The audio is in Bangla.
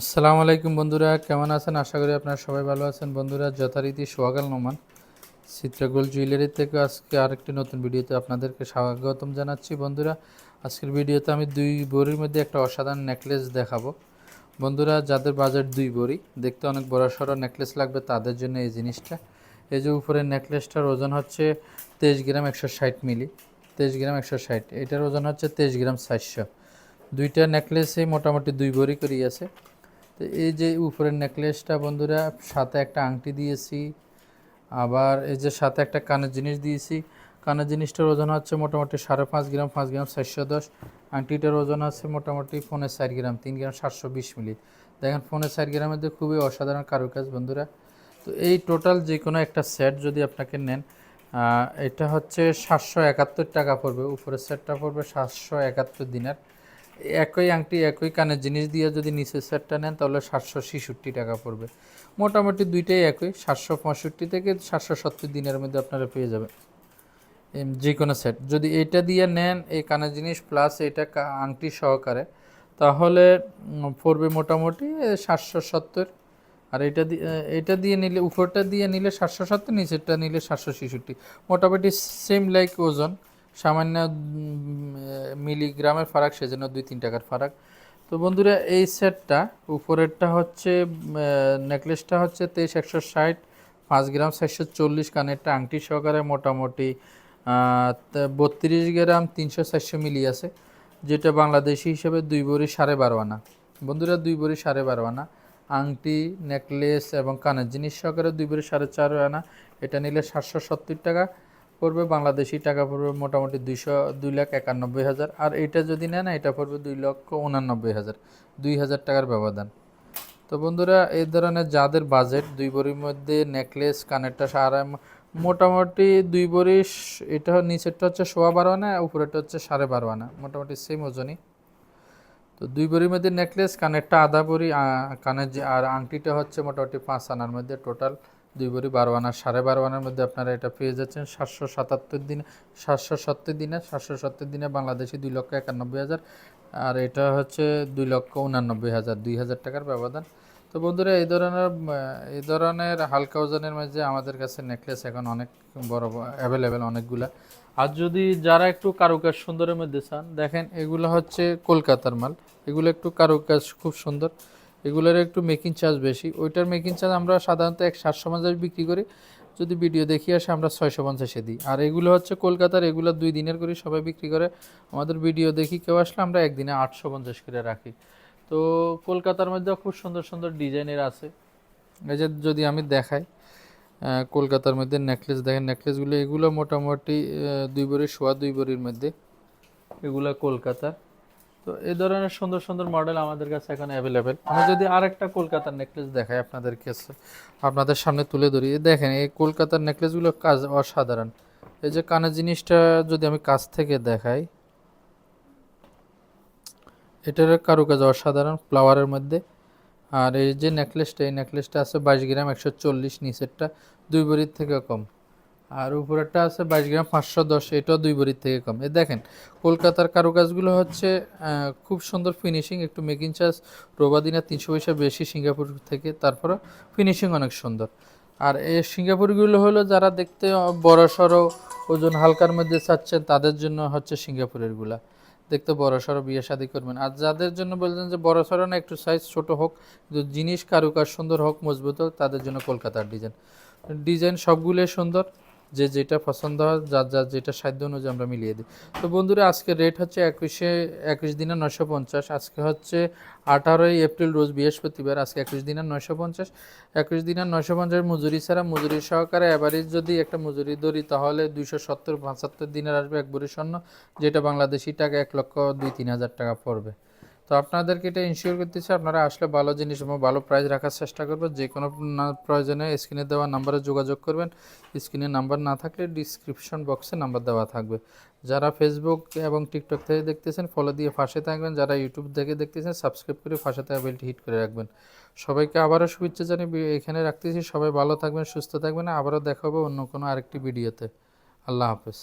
আসসালামু আলাইকুম বন্ধুরা, কেমন আছেন? আশা করি আপনারা সবাই ভালো আছেন। বন্ধুরা, যথারীতি সোহাগাল নোমান চিত্রগোল জুয়েলারি থেকে আজকে আরেকটি নতুন ভিডিওতে আপনাদেরকে স্বাগতম জানাচ্ছি। বন্ধুরা, আজকের ভিডিওতে আমি দুই বড়ির মধ্যে একটা অসাধারণ নেকলেস দেখাবো। বন্ধুরা, যাদের বাজেট দুই বড়ি, দেখতে অনেক বড় সড়ো নেকলেস লাগবে তাদের জন্য এই জিনিসটা। এই যে উপরের নেকলেসটার ওজন হচ্ছে তেইশ গ্রাম একশো ষাট মিলি, তেইশ গ্রাম একশো ষাট। এটার ওজন হচ্ছে তেইশ গ্রাম সাতশো দুইটা নেকলেসে মোটামুটি দুই ভরি করেই আছে। তো এই যে উপরের নেকলেসটা বন্ধুরা, সাথে একটা আংটি দিয়েছি, আবার এই যে সাথে একটা কানের জিনিস দিয়েছি। কানের জিনিসটার ওজন হচ্ছে মোটামুটি সাড়ে পাঁচ গ্রাম পাঁচ গ্রাম চারশো দশ। আংটিটার ওজন আছে মোটামুটি ফোনে চার গ্রাম, তিন গ্রাম সাতশো বিশ মিলি। দেখেন, ফোনে চার গ্রামের মধ্যে খুবই অসাধারণ কারুকাজ বন্ধুরা। তো এই টোটাল যে কোনো একটা সেট যদি আপনাকে নেন এটা হচ্ছে সাতশো একাত্তর টাকা পড়বে। উপরের সেটটা পড়বে সাতশো একাত্তর দিনের। একই আংটি, একই কানের জিনিস দিয়ে যদি নিচের সেটটা নেন, তাহলে সাতশো ছেষট্টি টাকা পড়বে। মোটামুটি দুইটাই একই, সাতশো পঁয়ষট্টি থেকে সাতশো সত্তর দিনের মধ্যে আপনারা পেয়ে যাবেন। যে কোনো সেট যদি এটা দিয়ে নেন এই কানের জিনিস প্লাস এটা আংটি সহকারে, তাহলে পড়বে মোটামুটি সাতশো সত্তর। আর এটা দিয়ে এটা দিয়ে নিলে, উপরটা দিয়ে নিলে সাতশো সত্তর, নিচেরটা নিলে সাতশো ছেষট্টি। মোটামুটি সেম লাইক ওজন। সামান্য মিলিগ্রামের ফারাক, সেজন্য দুই, তিন টাকার ফারাক। তো বন্ধুরা, এই সেটটা, উপরেরটা হচ্ছে নেকলেসটা হচ্ছে তেইশ, একশো ষাট, পাঁচ গ্রাম চারশো চল্লিশ, কানেরটা আংটি সহকারে মোটামুটি বত্রিশ গ্রাম তিনশো চারশো মিলি আছে, যেটা বাংলাদেশি হিসেবে দুই বড়ি সাড়ে বারো আনা। বন্ধুরা, দুই বড়ি সাড়ে বারো আনা। আংটি, নেকলেস এবং কানের জিনিস সহকারে দুই বড়ি সাড়ে চার আনা। এটা নিলে সাতশো সত্তর টাকা। পড়বে বাংলাদেশি টাকা পড়বে মোটামুটি দুইশো, দুই লাখ একানব্বই হাজার। আর এটা যদি নেন, এটা পড়বে দুই লক্ষ উনানব্বই হাজার। দুই হাজার টাকার ব্যবধান। তো বন্ধুরা, এই ধরনের যাদের বাজেট দুই বড়ির মধ্যে নেকলেস কানেরটা সারা মোটামুটি দুই বড়ি এটা নিচেরটা হচ্ছে সোয়া বারো আনা, উপরেরটা হচ্ছে সাড়ে বারো আনা। মোটামুটি সেম ওজনই। তো দুই বড়ির মধ্যে নেকলেস কানেরটা আধা বড়ি কানের যে, আর আংটিটা হচ্ছে মোটামুটি পাঁচ আনার মধ্যে টোটাল দুই বড়ি বারো আনা, সাড়ে বারো আনার মধ্যে আপনারা এটা পেয়ে যাচ্ছেন সাতশো সাতাত্তর দিনে, সাতশো সত্তর দিনে, সাতশো সত্তর দিনে বাংলাদেশি দুই লক্ষ একানব্বই হাজার, আর এটা হচ্ছে দুই লক্ষ উনানব্বই হাজার, দুই হাজার টাকার ব্যবধান। তো বন্ধুরা, এই ধরনের এই ধরনের হালকা ওজনের মধ্যে আমাদের কাছে নেকলেস এখন অনেক বড় অ্যাভেলেবেল অনেকগুলা। আর যদি যারা একটু কারুকাজ সুন্দরের মধ্যে চান, দেখেন এগুলো হচ্ছে কলকাতার মাল। এগুলো একটু কারুকাজ খুব সুন্দর। এগুলোর একটু মেকিং চার্জ বেশি। ওইটার মেকিং চার্জ আমরা সাধারণত এক সাতশো পঞ্চাশ বিক্রি করি। যদি ভিডিও দেখি আসে আমরা ছয়শো পঞ্চাশে দিই। আর এগুলো হচ্ছে কলকাতার, এগুলো দুই দিনের করে সবাই বিক্রি করে। আমাদের ভিডিও দেখি কেউ আসলে আমরা একদিনে আটশো পঞ্চাশ করে রাখি। তো কলকাতার মধ্যেও খুব সুন্দর সুন্দর ডিজাইনের আছে। এই যে যদি আমি দেখাই কলকাতার মধ্যে নেকলেস দেখেন নেকলেসগুলো এগুলো মোটামুটি দুই বড়ি সোয়া দুই বড়ির মধ্যে। এগুলো কলকাতার। তো এই ধরনের সুন্দর সুন্দর মডেল আমাদের কাছে এখন অ্যাভেলেবেল আমি যদি আরেকটা কলকাতার নেকলেস দেখাই আপনাদের কাছে, আপনাদের সামনে তুলে ধরি। দেখেন, এই কলকাতার নেকলেসগুলো কাজ অসাধারণ। এই যে কানের জিনিসটা যদি আমি কাছ থেকে দেখাই এটার কারুকাজ অসাধারণ ফ্লাওয়ারের মধ্যে। আর এই যে নেকলেসটা এই নেকলেসটা আছে বাইশ গ্রাম একশো চল্লিশ নিচেরটা, দুই বড়ির থেকে কম। আর উপরেরটা আছে বাইশ গ্রাম পাঁচশো দশ, এটাও দুই বড়ির থেকে কম। এ দেখেন, কলকাতার কারুকাজগুলো হচ্ছে খুব সুন্দর ফিনিশিং একটু মেকিং চার্জ রোবাদিনা তিনশো পয়সা বেশি সিঙ্গাপুর থেকে তারপরে ফিনিশিং অনেক সুন্দর। আর এই সিঙ্গাপুরগুলো হলো যারা দেখতে বড় সড়ো, ওজন হালকার মধ্যে চাচ্ছেন, তাদের জন্য হচ্ছে সিঙ্গাপুরেরগুলা। দেখতে বড় সড়ো বিয়ে শাদি করবেন। আর যাদের জন্য বলছেন যে বড় সড়ো না, একটু সাইজ ছোট হোক, কিন্তু জিনিস কারুকাজ সুন্দর হোক, মজবুত হোক, তাদের জন্য কলকাতার ডিজাইন ডিজাইন সবগুলোই সুন্দর। যে যেটা পছন্দ হয়, যার যার যেটা সাধ্য অনুযায়ী আমরা মিলিয়ে দিই। তো বন্ধুরা আজকে রেট হচ্ছে একুশে, একুশ দিনে নশো পঞ্চাশ। আজকে হচ্ছে আঠারোই এপ্রিল, রোজ বৃহস্পতিবার। আজকে একুশ দিনের নশো পঞ্চাশ। একুশ দিনের নশো পঞ্চাশ মজুরি ছাড়া মজুরি সহকারে অ্যাভারেজ যদি একটা মজুরি ধরি, তাহলে দুইশো সত্তর পঁচাত্তর দিনের আসবে এক ভরি স্বর্ণ, যেটা বাংলাদেশি টাকা এক লক্ষ দুই, তিন হাজার টাকা পড়বে। তো আপনাদেরকে এটা ইনশিওর করতেছি, আপনারা আসলে ভালো জিনিস এবং ভালো প্রাইস রাখার চেষ্টা করবেন। যে কোনো প্রয়োজনে স্ক্রিনে দেওয়া নাম্বারে যোগাযোগ করবেন। স্ক্রিনে নাম্বার না থাকলে ডিসক্রিপশন বক্সে নাম্বার দেওয়া থাকবে। যারা ফেসবুক এবং টিকটক থেকে দেখতেছেন ফলো দিয়ে ফাঁসে থাকবেন। যারা ইউটিউব থেকে দেখতেছেন সাবস্ক্রাইব করে পাশে থাকা বেলটি হিট করে রাখবেন। সবাইকে আবারও শুভেচ্ছা জানিয়ে এখানে রাখতেছি। সবাই ভালো থাকবেন, সুস্থ থাকবেন। আবারও দেখাবো অন্য কোনো আরেকটি ভিডিওতে আল্লাহ হাফেজ।